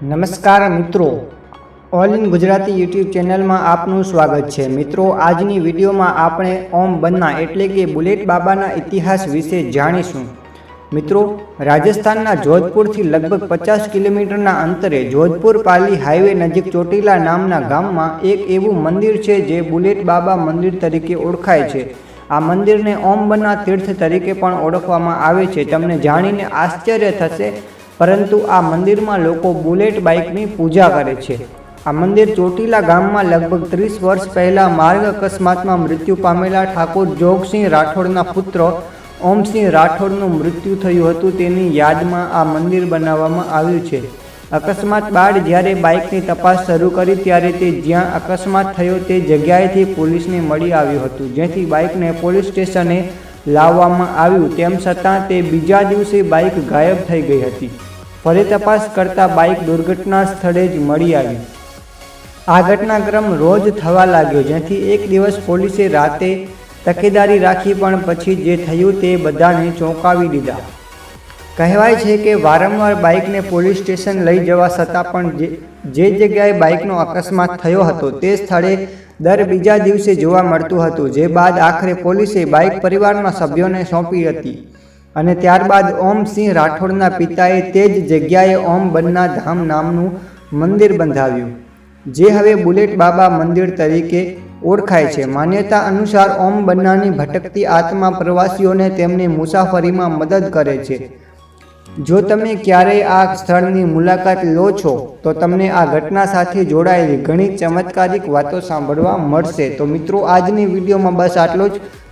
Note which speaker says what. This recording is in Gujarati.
Speaker 1: નમસ્કાર મિત્રો. ઓલ ઇન ગુજરાતી યુટ્યુબ ચેનલમાં આપનું સ્વાગત છે. મિત્રો, આજની વિડીયોમાં આપણે ઓમ બન્ના એટલે કે બુલેટ બાબાના ઇતિહાસ વિશે જાણીશું. મિત્રો, રાજસ્થાનના જોધપુરથી લગભગ પચાસ કિલોમીટરના અંતરે જોધપુર પાલી હાઈવે નજીક ચોટીલા નામના ગામમાં એક એવું મંદિર છે જે બુલેટ બાબા મંદિર તરીકે ઓળખાય છે. આ મંદિરને ઓમ બન્ના તીર્થ તરીકે પણ ઓળખવામાં આવે છે. તમને જાણીને આશ્ચર્ય થશે પરંતુ આ મંદિરમાં લોકો બુલેટ બાઇકની પૂજા કરે છે. આ મંદિર ચોટીલા ગામમાં લગભગ ત્રીસ વર્ષ પહેલાં માર્ગ અકસ્માતમાં મૃત્યુ પામેલા ઠાકોર જોગસિંહ રાઠોડના પુત્ર ઓમસિંહ રાઠોડનું મૃત્યુ થયું હતું તેની યાદમાં આ મંદિર બનાવવામાં આવ્યું છે. અકસ્માત બાદ જ્યારે બાઇકની તપાસ શરૂ કરી ત્યારે તે જ્યાં અકસ્માત થયો તે જગ્યાએથી પોલીસને મળી આવ્યું હતું, જેથી બાઇકને પોલીસ સ્ટેશને લાવવામાં આવ્યું. તેમ છતાં તે બીજા દિવસે બાઇક ગાયબ થઈ ગઈ હતી. ફરી તપાસ કરતા બાઇક દુર્ઘટના સ્થળે જ મળી આવી. આ ઘટનાક્રમ રોજ થવા લાગ્યો, જેથી એક દિવસ પોલીસે રાતે તકેદારી રાખી પણ પછી જે થયું તે બધાને ચોંકાવી દીધા. કહેવાય છે કે વારંવાર બાઇકને પોલીસ સ્ટેશન લઈ જવા છતાં પણ જે જે જગ્યાએ બાઇકનો અકસ્માત થયો હતો તે સ્થળે દર બીજા દિવસે જોવા મળતું હતું, જે બાદ આખરે પોલીસે બાઇક પરિવારના સભ્યોને સોંપી હતી. અને ત્યારબાદ ઓમસિંહ રાઠોડના પિતાએ તે જ જગ્યાએ ઓમ બન્ના ધામ નામનું મંદિર બંધાવ્યું. જે હવે બુલેટ બાબા મંદિર તરીકે ઓળખાય છે. માન્યતા અનુસાર ઓમ બન્નાની ભટકતી આત્મા પ્રવાસીઓને તેમની મુસાફરીમાં મદદ કરે છે. જો તમે ક્યારેય આ સ્થળની મુલાકાત લો છો તો તમને આ ઘટના સાથે જોડાયેલી ઘણી ચમત્કારિક વાતો સાંભળવા મળશે. તો મિત્રો આજની વિડીયોમાં બસ આટલો જ.